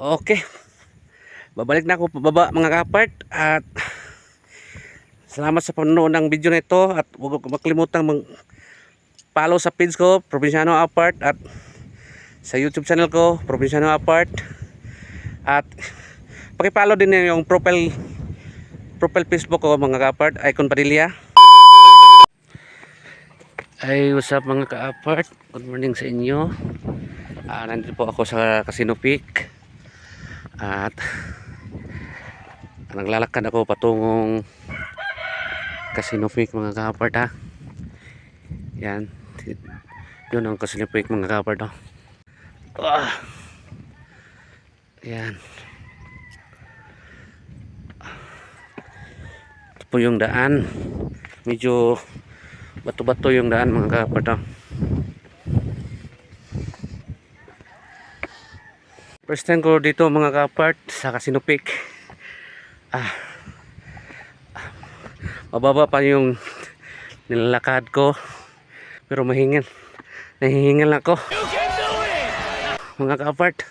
Okay. Babalik na ako pababa mga kapart at salamat sa panonood ng video na ito at huwag makalimutan mag follow sa page ko Provinciano Apart at sa YouTube channel ko Provinciano Apart at paki-follow din yung profile profile Facebook ko mga kapart Icon Padilla. Ay what's up mga ka-apart good morning sa inyo. Ah, nandito po ako sa Casino Peak at naglalakad ako patungong Casino Peak mga kapart ha? Yan. Yun ang Casino Peak mga kapart ah. yan. Ito po yung daan. Medyo bato-bato yung daan mga kapart oh. First time ko dito mga kapart sa Casino Peak. Ah, mababa pa yung nilalakad ko. Pero mahingal. Nahihingal ako. Mga kapart.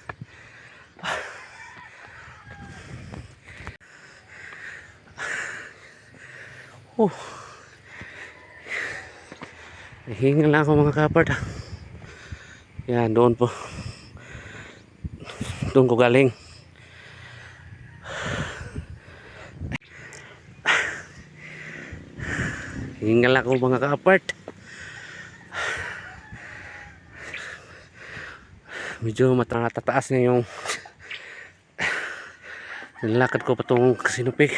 Oh. Nahihingal ako mga kapart. ah. Yan, doon po doon ko galing. Hingal ako mga ka-apart. Medyo matataas na yung nilakad ko patungong kasinupik.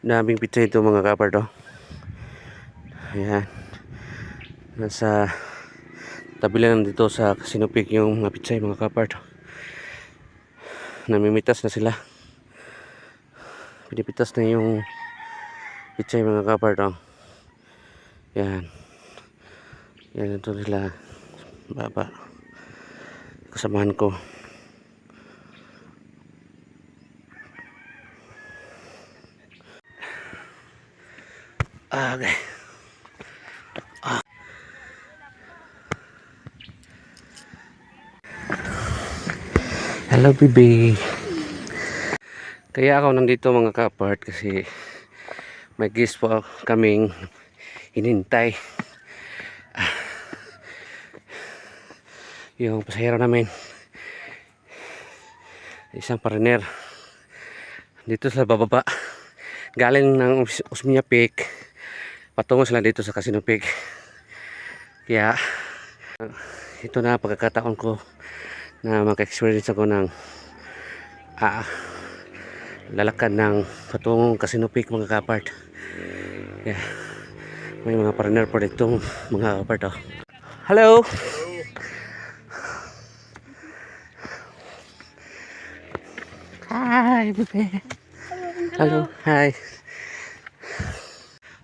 Daming pizza ito mga ka-apart oh. ayan. Nasa tabi lang dito sa sinupik yung mga pitsay mga kapart. Namimitas na sila. Pinipitas na yung pitsay mga kapart oh. yan. Yan ito sila. Baba. Kasamahan ko Hello, baby. Kaya ako nandito mga kapart kasi may guest po kaming hinintay. Ah. Yung pasahero namin. Isang partner. Dito sa bababa. Galing ng Us- Usmia Peak. Patungo sila dito sa Casino Peak. Kaya ito na pagkakataon ko na maka-experience ako ng ah, lalakad ng patungong Casino Peak mga kapart. Yeah. May mga partner po dito mga kapart. Oh. Hello! Hi, bebe. Hello. Hi.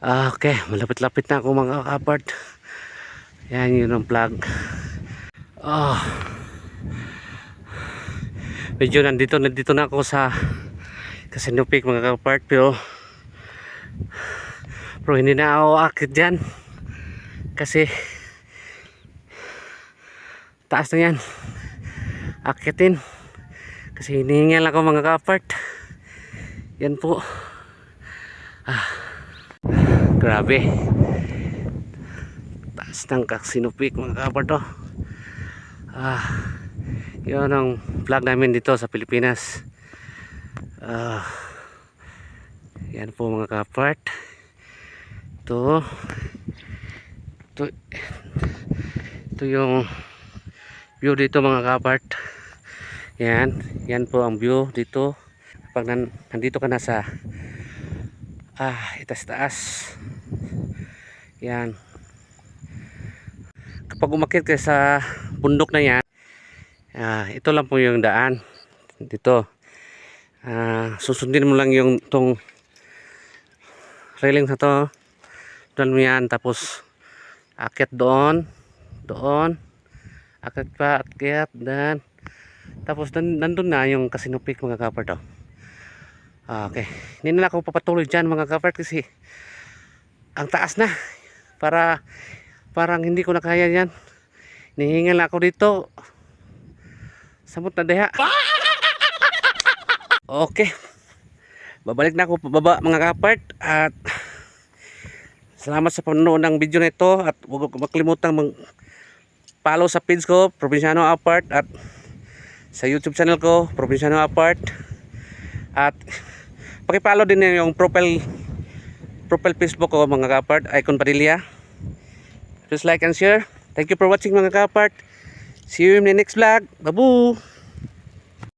Ah, okay, malapit-lapit na ako mga kapart. Yan yun ang plug. Oh medyo nandito nandito na ako sa Casino Peak mga kapart pero pero hindi na ako akit dyan. Kasi taas na yan. Akitin kasi hinihingal ako mga kapart yan po. Ah, grabe. Taas ng Casino Peak mga kapart oh. ah yun ang vlog namin dito sa Pilipinas. Ah, yan po mga kapart. Ito. Ito ito yung view dito mga kapart. Yan yan po ang view dito. Pag nan, nandito ka na sa ah itas taas yan. Kapag umakit ka sa bundok na yan Ah, ito lang po yung daan dito. Ah, susundin mo lang yung tong railing na to. Doon mo yan tapos akit doon, doon. Akit pa, akit, dan. Tapos nan nandun na yung Casino Peak mga kapart oh. Okay. Hindi na ako papatuloy dyan mga kapart kasi ang taas na. Para parang hindi ko na kaya yan. Nihingal ako dito. Samot na deha. Okay. Babalik na ako pababa mga kapart at salamat sa panonood ng video na ito at huwag makalimutan mag follow sa page ko, Provinciano Apart at sa YouTube channel ko, Provinciano Apart at pakipollow din yung profile profile Facebook ko mga kapart, Icon Padilla. Please like and share. Thank you for watching mga kapart. See you in the next vlog. Babu!